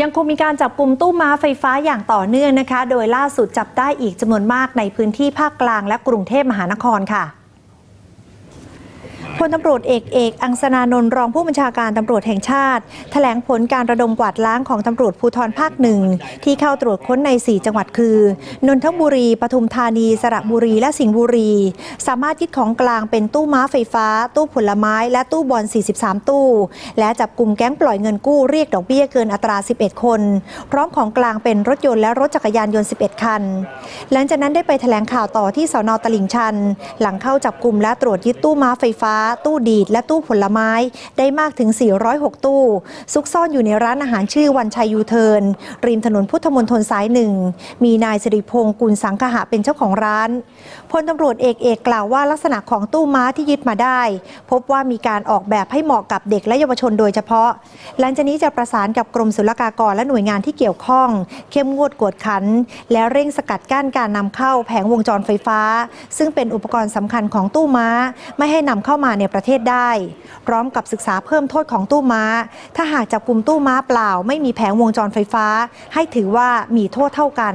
ยังคงมีการจับกลุ่มตู้ม้าไฟฟ้าอย่างต่อเนื่องนะคะ โดยล่าสุดจับได้อีกจำนวนมากในพื้นที่ภาคกลางและกรุงเทพมหานครค่ะ พลตำรวจเอกเอกอังสนานนท์รองผู้บัญชาการตำรวจแห่งชาติ แถลงผลการระดมกวาดล้างของตำรวจภูธรภาคหนึ่งที่เข้าตรวจค้นใน 4 จังหวัดคือ นนทบุรี ปทุมธานี สระบุรี และสิงห์บุรี สามารถยึดของกลางเป็นตู้ม้าไฟฟ้า ตู้ผลไม้ และตู้บอล 43 ตู้ และจับกลุ่มแก๊งปล่อยเงินกู้เรียกดอกเบี้ยเกินอัตรา 11 คน พร้อมของกลางเป็นรถยนต์และรถจักรยานยนต์ 11 คัน หลังจากนั้นได้ไปแถลงข่าวต่อที่สอนอตลิ่งชัน หลังเข้าจับกลุ่มและตรวจยึดตู้ม้าไฟฟ้าตู้ดีด และตู้ผลไม้ได้มากถึง 406 ตู้ ซุกซ่อนอยู่ในร้านอาหารชื่อวันชัยยูเทิร์นริมถนนพุทธมณฑลสายหนึ่ง มีนายสิริพงศ์กุลสังคหะเป็นเจ้าของร้านพลตำรวจเอกเอกกล่าวว่าลักษณะของตู้ม้าที่ยึดมาได้ พบว่ามีการออกแบบให้เหมาะกับเด็กและเยาวชนโดยเฉพาะ หลังจากนี้จะประสานกับกรมศุลกากรและหน่วยงานที่เกี่ยวข้อง เข้มงวดกวดขัน และเร่งสกัดกั้นการนำเข้าแผงวงจรไฟฟ้า ซึ่งเป็นอุปกรณ์สำคัญของตู้ม้า ไม่ให้นำเข้ามาในประเทศได้ พร้อมกับศึกษาเพิ่มโทษของตู้ม้า ถ้าหากจับกลุ่มตู้ม้าเปล่า ไม่มีแผงวงจรไฟฟ้า ให้ถือว่ามีโทษเท่ากัน